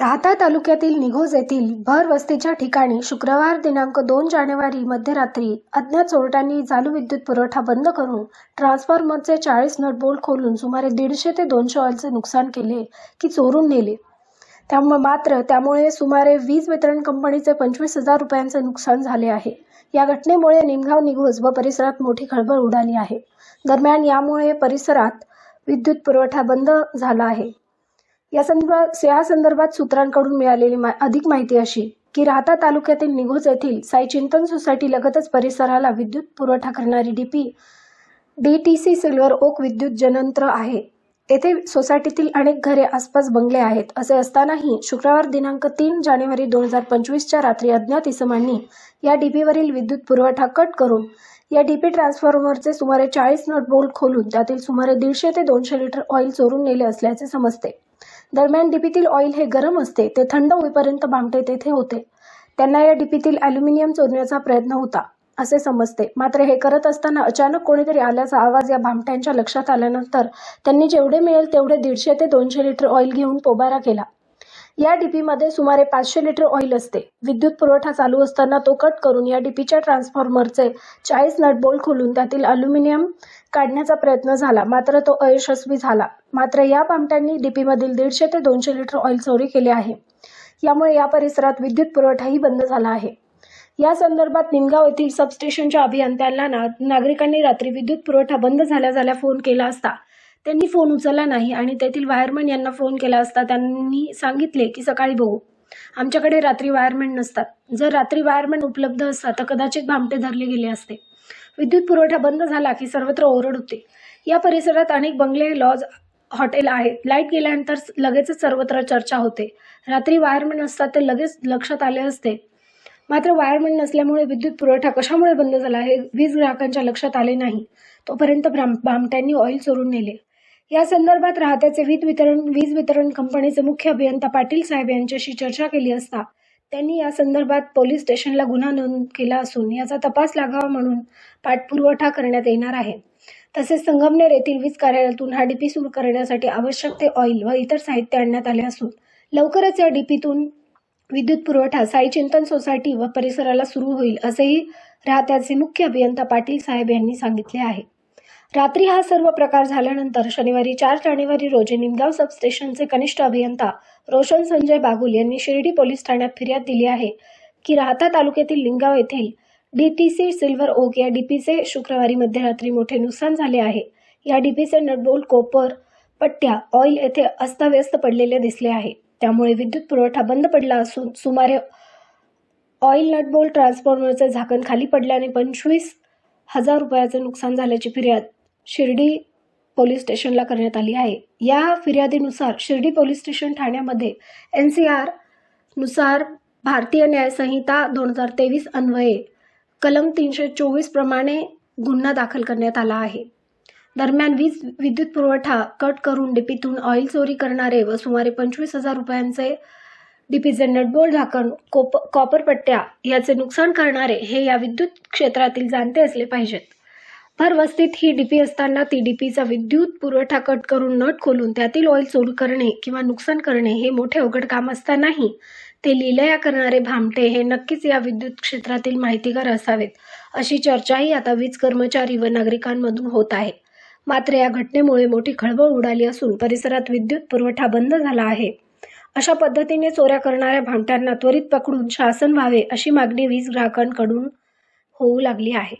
राहता तालुक्यातील निघोज येथील भर वस्तीच्या ठिकाणी शुक्रवार दिनांक दोन जानेवारी मध्यरात्री अज्ञात चोरट्यांनी चालू विद्युत पुरवठा बंद करून ट्रान्सफॉर्मरचे चाळीस नट बोल्ट खोलून सुमारे दीडशे ते दोनशे ऑइलचे नुकसान केले की चोरून नेले. त्यामुळे मात्र त्यामुळे सुमारे वीज वितरण कंपनीचे पंचवीस हजार रुपयांचे नुकसान झाले आहे. या घटनेमुळे निमगाव निघोज व परिसरात मोठी खळबळ उडाली आहे. दरम्यान यामुळे परिसरात विद्युत पुरवठा बंद झाला आहे. या संदर्भात या संदर्भात सूत्रांकडून मिळालेली मा- अधिक माहिती अशी की राहता तालुक्यातील निघोज येथील साई चिंतन सोसायटी लगतच परिसराला विद्युत पुरवठा करणारी डीपी डीटीसी सिल्वर ओक विद्युत जनयंत्र आहे. येथे सोसायटीतील अनेक घरे आसपास बंगले आहेत. असे असतानाही शुक्रवार दिनांक तीन जानेवारी दोन हजार पंचवीसच्या रात्री अज्ञात इसमांनी या डीपीवरील विद्युत पुरवठा कट करून या डीपी ट्रान्सफॉर्मरचे सुमारे चाळीस नट बोल्ट खोलून त्यातील सुमारे दीडशे ते दोनशे लिटर ऑइल चोरून नेले असल्याचे समजते. दरम्यान डिपीतील ऑइल हे गरम असते ते थंड होईपर्यंत भामटे तेथे होते. त्यांना या डिपीतील अल्युमिनियम चोरण्याचा प्रयत्न होता असे समजते. मात्र हे करत असताना अचानक कोणीतरी आल्याचा आवाज या भामट्यांच्या लक्षात आल्यानंतर त्यांनी जेवढे मिळेल तेवढे दीडशे ते दोनशे लिटर ऑइल घेऊन पोबारा केला. या डीपीमध्ये सुमारे पाचशे लिटर ऑइल असते. विद्युत पुरवठा चालू असताना तो कट करून या डीपीच्या ट्रान्सफॉर्मरचे चाळीस नट बोल्ट खोलून त्यातील अल्युमिनियम काढण्याचा प्रयत्न झाला. मात्र तो अयशस्वी झाला. मात्र या पामट्यांनी डीपीमधील दीडशे ते दोनशे लिटर ऑइल चोरी केले आहे. यामुळे या परिसरात विद्युत पुरवठाही बंद झाला आहे. या संदर्भात निमगाव येथील सबस्टेशनच्या अभियंत्यांना ना नागरिकांनी रात्री विद्युत पुरवठा बंद झाल्या झाल्या फोन केला असता. त्यांनी फोन उचलला नाही आणि तेथील वायरमॅन यांना फोन केला असता त्यांनी सांगितले की सकाळी बघू. आमच्याकडे रात्री वायरमॅन नसतात. जर रात्री वायरमॅन उपलब्ध असतात तर कदाचित भामटे धरले गेले असते. विद्युत पुरवठा बंद झाला की सर्वत्र ओरड होते. या परिसरात अनेक बंगले लॉज हॉटेल आहेत. लाइट गेल्यानंतर लगेचच सर्वत्र चर्चा होते. रात्री वायरमॅन असतात ते लगेच लक्षात आले असते. मात्र वायरमॅन नसल्यामुळे विद्युत पुरवठा कशामुळे बंद झाला हे वीज ग्राहकांच्या लक्षात आले नाही. तोपर्यंत भ्राम भामट्यांनी ऑइल चोरून नेले. या संदर्भात राहत्याचे वीज वितरण वीज वितरण कंपनीचे मुख्य अभियंता पाटील साहेब यांच्याशी चर्चा केली असता त्यांनी या संदर्भात पोलीस स्टेशनला गुन्हा नोंद केला असून याचा तपास लागावा म्हणून पाठपुरवठा करण्यात येणार आहे. तसेच संगमनेर येथील वीज कार्यालयातून हा डीपी सुरू करण्यासाठी आवश्यक ते ऑइल व इतर साहित्य आणण्यात आले असून लवकरच या डीपीतून विद्युत पुरवठा साई चिंतन सोसायटी व परिसराला सुरू होईल असेही राहत्याचे मुख्य अभियंता पाटील साहेब यांनी सांगितले आहे. रात्री हा सर्व प्रकार झाल्यानंतर शनिवारी चार जानेवारी रोजी निमगाव सबस्टेशनचे कनिष्ठ अभियंता रोशन संजय बागुल यांनी शिर्डी पोलीस ठाण्यात फिर्याद दिली आहे की राहता तालुक्यातील लिंगाव येथील डीटीसी सिल्वर ओक या डीपीचे शुक्रवारी मध्यरात्री मोठे नुकसान झाले आहे. या डीपीचे नटबोल कोपर पट्ट्या ऑइल येथे अस्ताव्यस्त पडलेले दिसले आहे. त्यामुळे विद्युत पुरवठा बंद पडला असून सुमारे ऑइल नटबोल ट्रान्सफॉर्मरचे झाकण खाली पडल्याने पंचवीस हजार रुपयाचे नुकसान झाल्याची फिर्याद शिर्डी पोलीस स्टेशनला करण्यात आली आहे. या फिर्यादीनुसार शिर्डी पोलीस स्टेशन ठाण्यामध्ये एन सी आरनुसार भारतीय न्यायसंहिता दोन हजार तेवीस अन्वये कलम तीनशे चोवीस प्रमाणे गुन्हा दाखल करण्यात आला आहे. दरम्यान वीज विद्युत पुरवठा कट करून डीपीतून ऑइल चोरी करणारे व सुमारे पंचवीस हजार रुपयांचे डीपीचे नटबोल झाकण कोप कॉपरपट्ट्या याचे नुकसान करणारे हे या विद्युत क्षेत्रातील जाणते असले पाहिजेत. भर वस्तीत ही डीपी असताना ती डीपीचा विद्युत पुरवठा कट करून नट खोलून त्यातील ऑइल चोरी करणे किंवा नुकसान करणे हे मोठे अवघड काम असतानाही ते लिलया करणारे भामटे हे नक्कीच या विद्युत क्षेत्रातील माहितीगार असावेत अशी चर्चाही आता वीज कर्मचारी व नागरिकांमधून होत आहे. मात्र या घटनेमुळे मोठी खळबळ उडाली असून परिसरात विद्युत पुरवठा बंद झाला आहे. अशा पद्धतीने चोऱ्या करणाऱ्या भामट्यांना त्वरित पकडून शासन व्हावे अशी मागणी वीज ग्राहकांकडून होऊ लागली आहे.